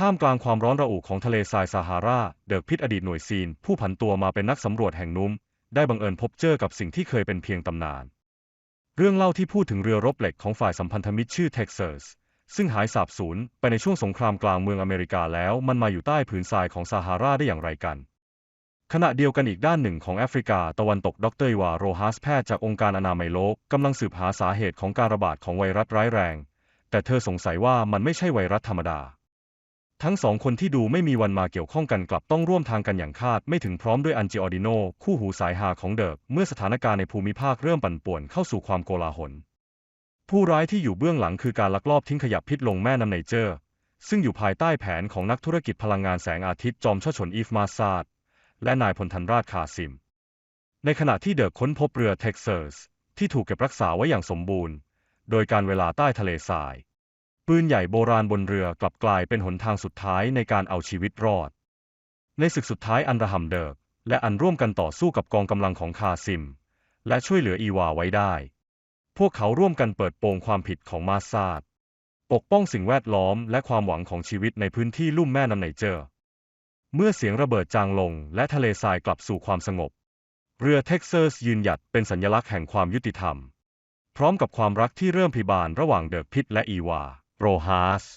ท่ามกลางความร้อนระอุของทะเลทรายซาฮารา เดิร์กพิทอดีตหน่วยซีน ผู้ผันตัวมาเป็นนักสำรวจแห่งนุ่มได้บังเอิญพบเจอกับสิ่งที่เคยเป็นเพียงตำนาน เรื่องเล่าที่พูดถึงเรือรบเหล็กของฝ่ายสัมพันธมิตรชื่อเท็กซัสซึ่งหายสาบสูญไปในช่วงสงครามกลางเมืองอเมริกาแล้ว มันมาอยู่ใต้ผืนทรายของซาฮาราได้อย่างไรกัน ขณะเดียวกันอีกด้านหนึ่งของแอฟริกาตะวันตกดรวาโรฮัสแพทย์จากองค์การอนามัยโลกกำลังสืบหาสาเหตุของการระบาดของไวรัสร้ายแรง แต่เธอสงสัยว่ามันไม่ใช่ไวรัสธรรมดา ทั้งสองคนที่ดูไม่มีวันมาเกี่ยวข้องกันกลับต้องร่วมทางกันอย่างคาดไม่ถึงพร้อมด้วยอันจิออดิโน คู่หูสายหาของเดิร์กเมื่อสถานการณ์ในภูมิภาคเริ่มปั่นป่วนเข้าสู่ความโกลาหล ผู้ร้ายที่อยู่เบื้องหลังคือการลักลอบทิ้งขยะพิษลงแม่น้ำไนเจอร์ ซึ่งอยู่ภายใต้แผนของนักธุรกิจพลังงานแสงอาทิตย์จอมช่อชนอีฟมาซาดและนายพลธันราชคาซิม ในขณะที่เดิร์กค้นพบเรือเท็กซัสที่ถูกเก็บรักษาไว้อย่างสมบูรณ์ โดยการเวลาใต้ทะเลทราย ปืนใหญ่โบราณบนเรือกลับกลายเป็นหนทางสุดท้ายในการเอาชีวิตรอด ในศึกสุดท้ายอันระหำเดิร์กและอันร่วมกันต่อสู้กับกองกำลังของคาซิม และช่วยเหลืออีวาไว้ได้ พวกเขาร่วมกันเปิดโปงความผิดของมาซาดปกป้องสิ่งแวดล้อมและความหวังของชีวิตในพื้นที่ลุ่มแม่น้ำไนเจอร์ เมื่อเสียงระเบิดจางลงและทะเลทรายกลับสู่ความสงบ เรือเท็กซัสยืนหยัดเป็นสัญลักษณ์แห่งความยุติธรรม พร้อมกับความรักที่เริ่มพิบาลระหว่างเดิร์กพิทและอีวา โรฮาส